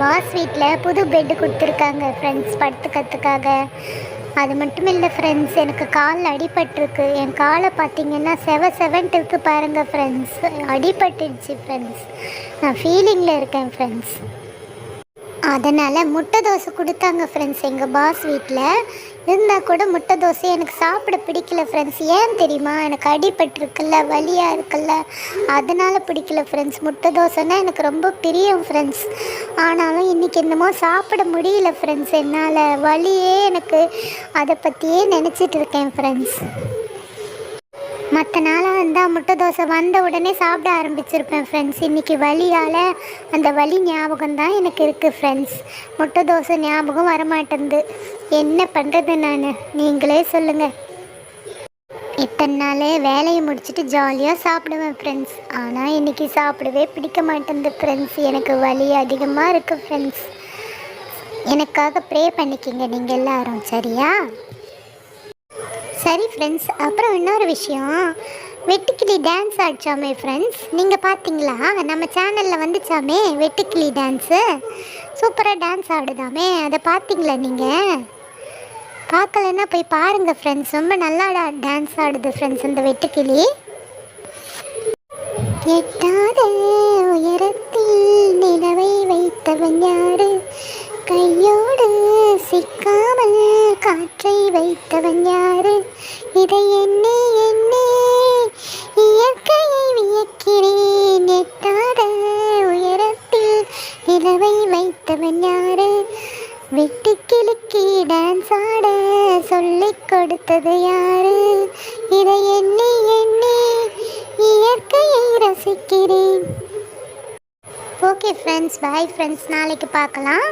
Was pass வீட்டில் புது bed கொடுத்துருக்காங்க ஃப்ரெண்ட்ஸ் படுத்துக்கிறதுக்காக. அது மட்டும் இல்லை ஃப்ரெண்ட்ஸ் எனக்கு காலில் அடிபட்டிருக்கு. என் காலை பார்த்தீங்கன்னா செவ செவன்ட்டு இருக்குது பாருங்கள் ஃப்ரெண்ட்ஸ் அடிபட்டுடுச்சு ஃப்ரெண்ட்ஸ் நான் ஃபீலிங்கில் இருக்கேன் ஃப்ரெண்ட்ஸ் அதனால் முட்டை தோசை கொடுத்தாங்க ஃப்ரெண்ட்ஸ் எங்கள் பாஸ் வீட்டில் இருந்தால் கூட முட்டை தோசை எனக்கு சாப்பிட பிடிக்கல ஃப்ரெண்ட்ஸ் ஏன் தெரியுமா? எனக்கு அடிபட்டிருக்குல்ல வலியாக இருக்குல்ல. அதனால் பிடிக்கல ஃப்ரெண்ட்ஸ் முட்டை தோசைன்னா எனக்கு ரொம்ப பிரியம் ஃப்ரெண்ட்ஸ் ஆனாலும் இன்றைக்கி என்னமோ சாப்பிட முடியல ஃப்ரெண்ட்ஸ் என்னால் வலியே எனக்கு. அதை பற்றியே நினச்சிட்டு இருக்கேன் ஃப்ரெண்ட்ஸ் மற்ற நாளாக இருந்தால் முட்டை தோசை வந்த உடனே சாப்பிட ஆரம்பிச்சிருப்பேன் ஃப்ரெண்ட்ஸ் இன்றைக்கி வலியால் அந்த வலி ஞாபகம் தான் எனக்கு இருக்குது ஃப்ரெண்ட்ஸ் முட்டை தோசை ஞாபகம் வரமாட்டேங்குது. என்ன பண்ணுறது நான்? நீங்களே சொல்லுங்கள் இத்தனை நாளே வேலையை முடிச்சுட்டு ஜாலியாக சாப்பிடுவேன் ஃப்ரெண்ட்ஸ் ஆனால் இன்றைக்கி சாப்பிடவே பிடிக்க மாட்டேங்குது ஃப்ரெண்ட்ஸ் எனக்கு வலி அதிகமாக இருக்குது ஃப்ரெண்ட்ஸ் எனக்காக ப்ரே பண்ணிக்கிங்க நீங்கள் எல்லோரும் சரியா? சரி ஃப்ரெண்ட்ஸ் அப்புறம் இன்னொரு விஷயம். வெட்டுக்கிளி டான்ஸ் ஆடிச்சாமே ஃப்ரெண்ட்ஸ் நீங்கள் பார்த்தீங்களா நம்ம சேனலில் வந்துச்சாமே வெட்டுக்கிளி டான்ஸு சூப்பராக டான்ஸ் ஆடுதாமே. அதை பார்த்தீங்களா நீங்கள் பார்க்கலன்னா போய் பாருங்கள் ஃப்ரெண்ட்ஸ் ரொம்ப நல்லா டான்ஸ் ஆடுது ஃப்ரெண்ட்ஸ் இந்த வெட்டுக்கிளி. எட்டாத உயரத்தில் நிலவை வைத்தவன் யாரு? கையோடு சிக்காமல் காற்றை வைத்தவன் யாரு? இதை என்னே என்னே இயற்கையை வியக்கிறேன் எட்டாத உயரத்தில் நிலவை வைத்தவன் யாரு? வெட்டி கிழக்கி டான்ஸ் ஆட சொல்லிக் கொடுத்தது யாரு? இதை என்னே என்னே இயற்கையை ரசிக்கிறேன். ஓகே ஃப்ரெண்ட்ஸ் பாய் ஃப்ரெண்ட்ஸ் நாளைக்கு பார்க்கலாம்.